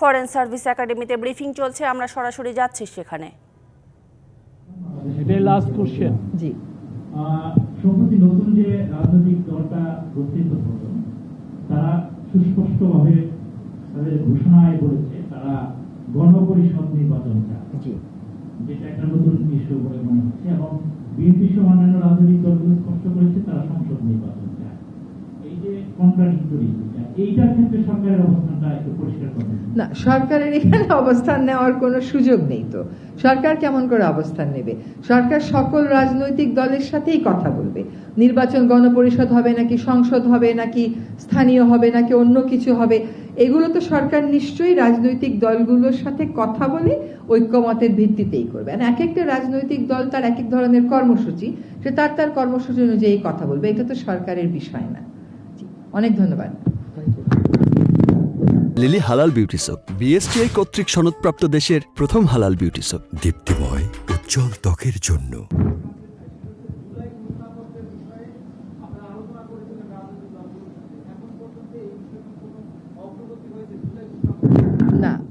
Foreign service একাডেমিতে briefing চলছে আমরা সরাসরি যাচ্ছি সেখানে। এটাই লাস্ট কোশ্চেন জি। সম্প্রতি নতুন যে রাজনৈতিক দলটা গঠিত হলো তারা সুস্পষ্টভাবে তাদের ঘোষণায় বলেছে তারা গণপরিষদ নির্বাচন যেটা একটা নতুন ইস্যু বলে মনে হচ্ছে এবং বিএনপি সহ অন্যান্য রাজনৈতিক দলগুলো স্পষ্ট করেছে তারা না, সরকারের এখানে অবস্থান নেওয়ার কোনো সুযোগ নেই তো। সরকার কেমন করে অবস্থান নেবে? সরকার সকল রাজনৈতিক দলের সাথেই কথা বলবে। নির্বাচন গণপরিষদ হবে নাকি সংসদ হবে, নাকি স্থানীয় হবে, নাকি অন্য কিছু হবে, এগুলো তো সরকার নিশ্চয়ই রাজনৈতিক দলগুলোর সাথে কথা বলে ঐক্যমতের ভিত্তিতেই করবে। এক একটা রাজনৈতিক দল তার এক এক ধরনের কর্মসূচি, সে তার তার কর্মসূচি অনুযায়ী কথা বলবে, এটা তো সরকারের বিষয় না। অনেক ধন্যবাদ। লিলি হালাল বিউটি সোপ বিএসটিআই কর্তৃক সনদপ্রাপ্ত দেশের প্রথম হালাল বিউটি সোপ। দীপ্তিময় উজ্জ্বল ত্বকের জন্য। না।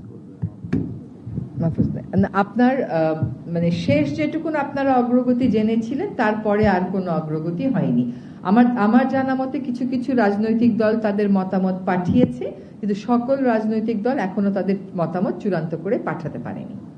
না, আপনার আহ, মানে শেষ যেটুকুন আপনারা অগ্রগতি জেনেছিলেন তারপরে আর কোনো অগ্রগতি হয়নি। আমার আমার জানা মতে কিছু কিছু রাজনৈতিক দল তাদের মতামত পাঠিয়েছে, কিন্তু সকল রাজনৈতিক দল এখনও তাদের মতামত চূড়ান্ত করে পাঠাতে পারেনি।